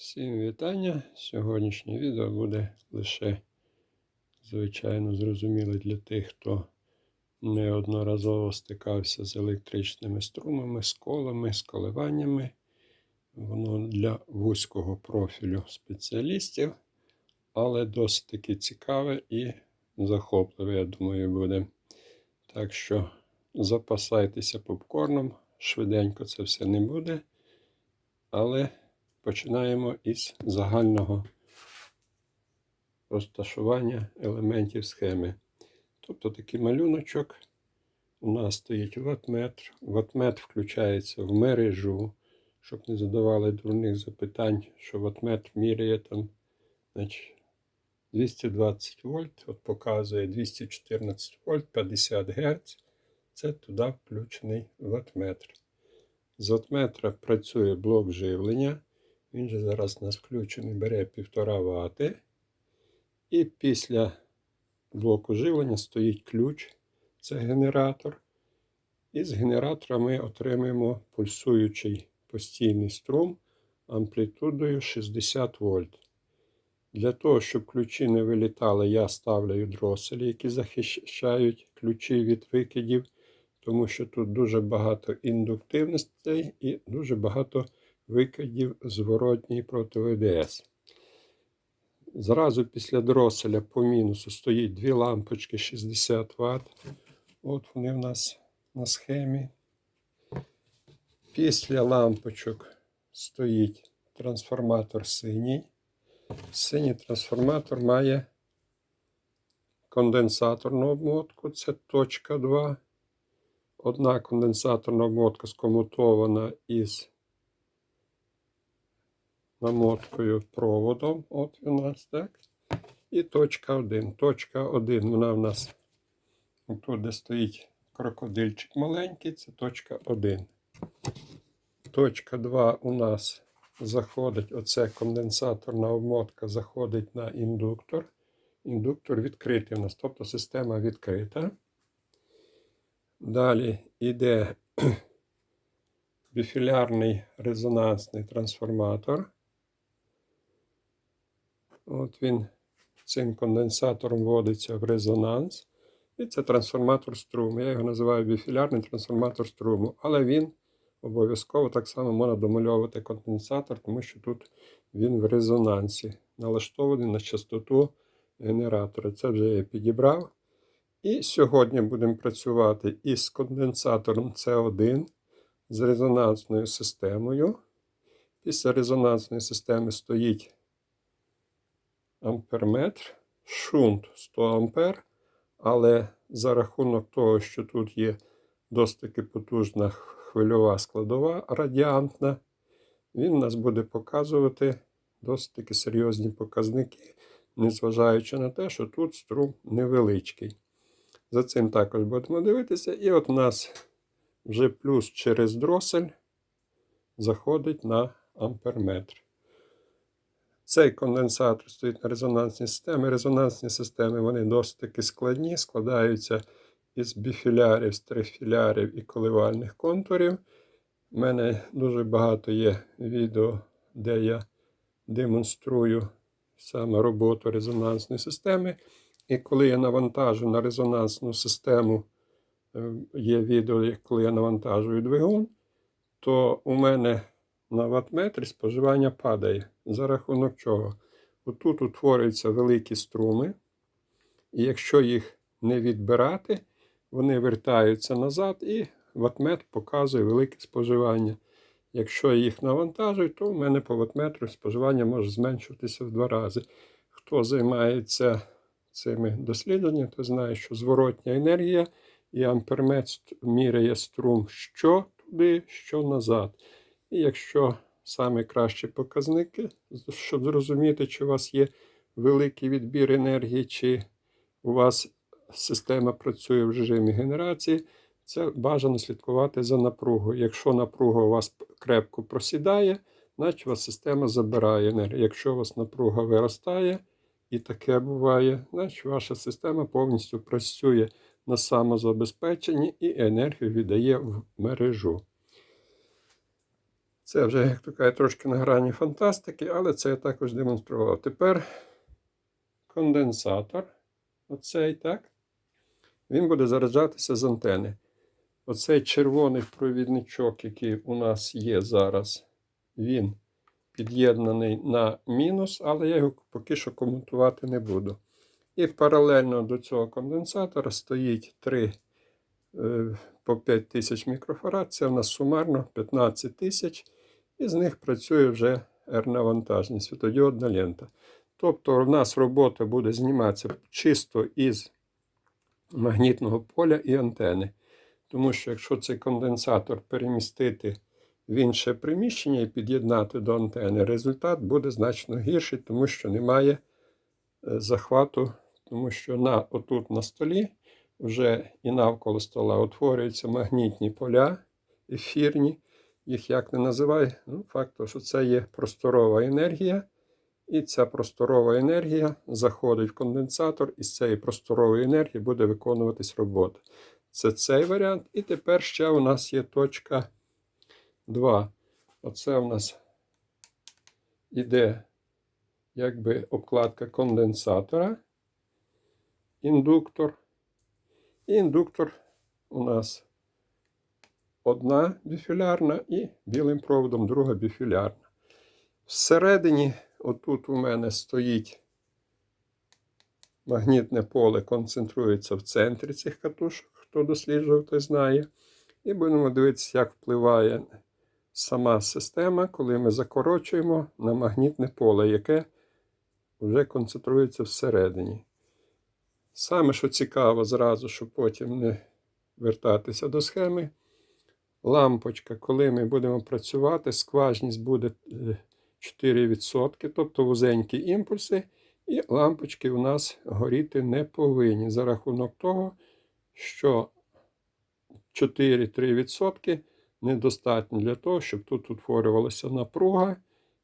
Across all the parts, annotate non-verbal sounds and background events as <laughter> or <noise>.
Всім вітання. Сьогоднішнє відео буде лише, звичайно, зрозуміле для тих, хто неодноразово стикався з електричними струмами, з колами, з коливаннями. Воно для вузького профілю спеціалістів, але досить таки цікаве і захопливе, я думаю, буде. Так що запасайтеся попкорном, швиденько це все не буде. Але починаємо із загального розташування елементів схеми. Тобто такий малюночок у нас стоїть ватметр. Ватметр включається в мережу, щоб не задавали дурних запитань, що ватметр міряє там значить, 220 вольт, от показує 214 вольт, 50 Гц. Це туди включений ватметр. З ватметра працює блок живлення. Він же зараз нас включений, бере 1,5 Вт. І після блоку живлення стоїть ключ, це генератор. І з генератора ми отримаємо пульсуючий постійний струм амплітудою 60 вольт. Для того, щоб ключі не вилітали, я ставлю дроселі, які захищають ключі від викидів, тому що тут дуже багато індуктивностей і дуже багато викидів зворотній проти ВДС. Зразу після дроселя по мінусу стоїть дві лампочки 60 Вт. От вони в нас на схемі. Після лампочок стоїть трансформатор синій. Синій трансформатор має конденсаторну обмотку, це точка 2. Одна конденсаторна обмотка скомутована із намоткою проводом. От у нас, так. І точка 1. Точка 1 вона в нас тут, де стоїть крокодильчик маленький, це точка 1. Точка 2 у нас заходить, оце конденсаторна обмотка заходить на індуктор. Індуктор відкритий у нас, тобто система відкрита. Далі йде <clears throat> біфілярний резонансний трансформатор. От він цим конденсатором вводиться в резонанс. І це трансформатор струму. Я його називаю біфілярний трансформатор струму. Але він обов'язково так само можна домальовувати конденсатор, тому що тут він в резонансі, налаштований на частоту генератора. Це вже я підібрав. І сьогодні будемо працювати із конденсатором С1 з резонансною системою. Після резонансної системи стоїть амперметр, шунт 100 ампер, але за рахунок того, що тут є досить потужна хвильова складова радіантна, він нас буде показувати досить таки серйозні показники, незважаючи на те, що тут струм невеличкий. За цим також будемо дивитися. І от у нас вже плюс через дросель заходить на амперметр. Цей конденсатор стоїть на резонансній системі. Резонансні системи вони досить таки складні, складаються із біфілярів, стрифілярів і коливальних контурів. У мене дуже багато є відео, де я демонструю саме роботу резонансної системи. І коли я навантажу на резонансну систему, е, є відео, коли я навантажую двигун, то у мене на ватметрі споживання падає. За рахунок чого? Отут утворюються великі струми, і якщо їх не відбирати, вони вертаються назад, і ватметр показує велике споживання. Якщо я їх навантажую, то в мене по ватметру споживання може зменшуватися в два рази. Хто займається цими дослідженнями, то знає, що зворотня енергія і амперметр міряє струм що туди, що назад. І якщо саме кращі показники, щоб зрозуміти, чи у вас є великий відбір енергії, чи у вас система працює в режимі генерації, це бажано слідкувати за напругою. Якщо напруга у вас крепко просідає, значить у вас система забирає енергію. Якщо у вас напруга виростає, і таке буває, значить ваша система повністю працює на самозабезпеченні і енергію віддає в мережу. Це вже, як то кажуть, трошки на грані фантастики, але це я також демонстрував. Тепер конденсатор. Оцей, так? Він буде заряджатися з антени. Оцей червоний провідничок, який у нас є зараз, він під'єднаний на мінус, але я його поки що коментувати не буду. І паралельно до цього конденсатора стоїть 3 е, по 5 тисяч мікрофарад. Це в нас сумарно 15 тисяч. І з них працює вже R-навантажність, світодіодна лента. Тобто, в нас робота буде зніматися чисто із магнітного поля і антени. Тому що якщо цей конденсатор перемістити в інше приміщення і під'єднати до антени, результат буде значно гірший, тому що немає е, захвату, тому що на, отут на столі вже і навколо стола утворюються магнітні поля ефірні. Їх як не називай, ну, факт, що це є просторова енергія. І ця просторова енергія заходить в конденсатор, і з цієї просторової енергії буде виконуватись робота. Це цей варіант. І тепер ще у нас є точка 2. Оце у нас іде якби обкладка конденсатора, індуктор. І індуктор у нас одна біфілярна і білим проводом друга біфілярна. Всередині, отут у мене стоїть магнітне поле, концентрується в центрі цих катушок, хто досліджував, той знає. І будемо дивитися, як впливає сама система, коли ми закорочуємо на магнітне поле, яке вже концентрується всередині. Саме, що цікаво, зразу, щоб потім не вертатися до схеми. Лампочка, коли ми будемо працювати, скважність буде е, 4%, тобто вузенькі імпульси, і лампочки у нас горіти не повинні за рахунок того, що 4-3% недостатньо для того, щоб тут утворювалася напруга,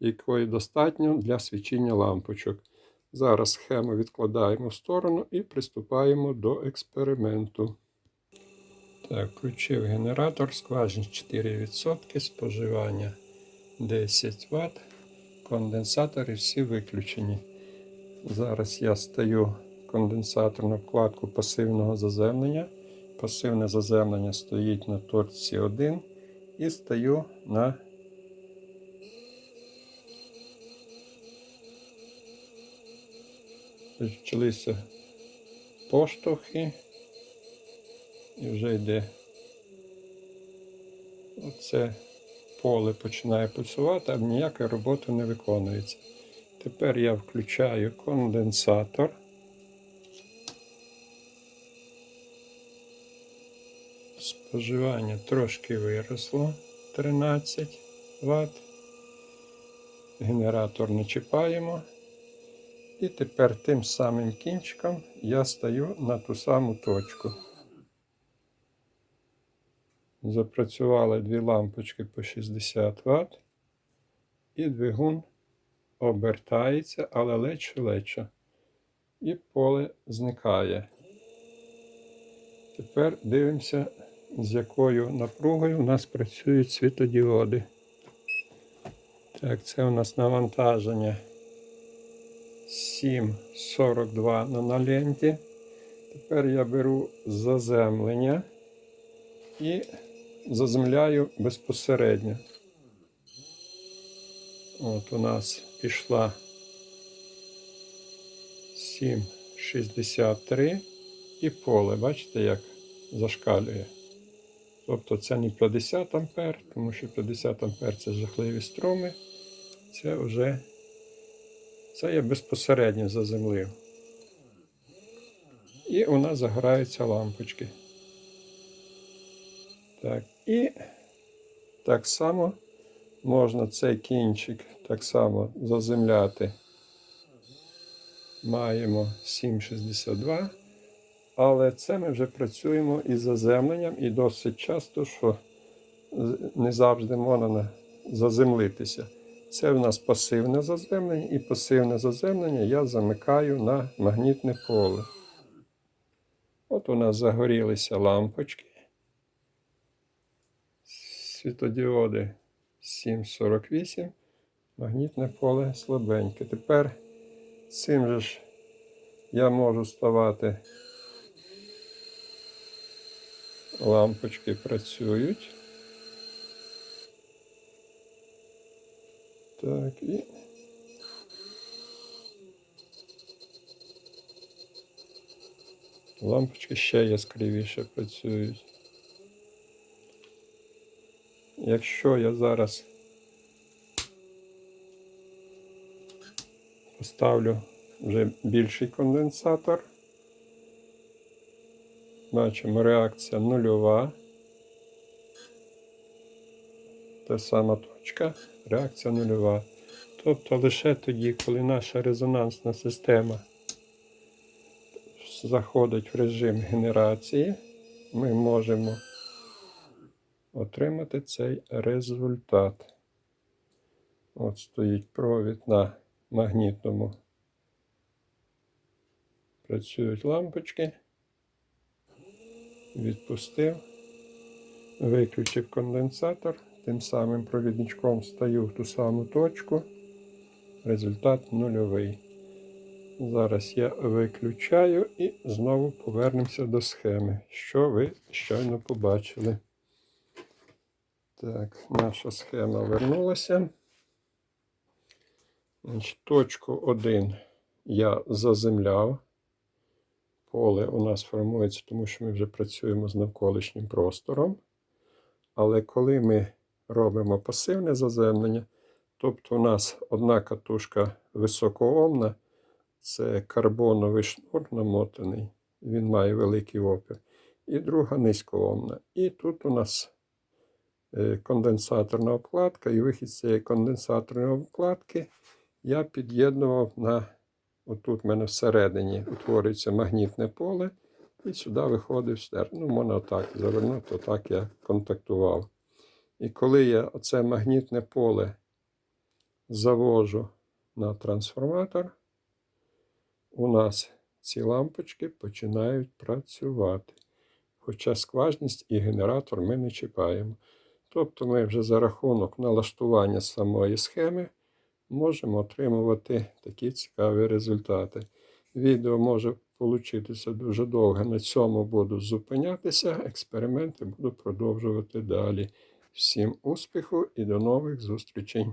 якої достатньо для свічення лампочок. Зараз схему відкладаємо в сторону і приступаємо до експерименту. Включив генератор, скважність 4%, споживання 10 Вт. Конденсатори всі виключені. Зараз я стаю конденсаторну вкладку пасивного заземлення. Пасивне заземлення стоїть на точці 1 і стаю на почалися поштовхи. І вже йде оце поле починає пульсувати, а ніяка робота не виконується. Тепер я включаю конденсатор. Споживання трошки виросло 13 Вт. Генератор не чіпаємо. І тепер тим самим кінчиком я стаю на ту саму точку. Запрацювали дві лампочки по 60 Вт. І двигун обертається, але лечо-лечо. І поле зникає. Тепер дивимося, з якою напругою у нас працюють світодіоди. Так, це у нас навантаження 7,42 на ленті. Тепер я беру заземлення і заземляю безпосередньо. От у нас пішла 7,63 і поле, бачите, як зашкалює. Тобто це не 50 ампер, тому що 50 ампер це жахливі струми. Це вже це я безпосередньо заземлив. І у нас загораються лампочки. Так, і так само можна цей кінчик так само заземляти. Маємо 7,62. Але це ми вже працюємо із заземленням, і досить часто, що не завжди можна заземлитися. Це в нас пасивне заземлення, і пасивне заземлення я замикаю на магнітне поле. От у нас загорілися лампочки. Світодіоди 7,48. Магнітне поле слабеньке. Тепер цим же ж я можу ставати. Лампочки працюють. Так, і. Лампочки ще яскравіше працюють. Якщо я зараз поставлю вже більший конденсатор, бачимо реакція нульова. Та сама точка, реакція нульова. Тобто лише тоді, коли наша резонансна система заходить в режим генерації, ми можемо отримати цей результат. От стоїть провід на магнітному. Працюють лампочки. Відпустив, виключив конденсатор, тим самим провідничком стаю в ту саму точку. Результат нульовий. Зараз я виключаю і знову повернемося до схеми, що ви щойно побачили. Так, наша схема вернулася. Точку 1 я заземляв. Поле у нас формується, тому що ми вже працюємо з навколишнім простором. Але коли ми робимо пасивне заземлення, тобто у нас одна катушка високоомна, це карбоновий шнур намотаний, він має великий опір. І друга низькоомна. І тут у нас конденсаторна обкладка, і вихід з цієї конденсаторної обкладки я під'єднував на отут в мене всередині утворюється магнітне поле, і сюди виходив стер. Ну, можна отак завернути, отак я контактував. І коли я оце магнітне поле завожу на трансформатор, у нас ці лампочки починають працювати. Хоча скважність і генератор ми не чіпаємо. Тобто ми вже за рахунок налаштування самої схеми можемо отримувати такі цікаві результати. Відео може получитися дуже довго. На цьому буду зупинятися. Експерименти буду продовжувати далі. Всім успіху і до нових зустрічей!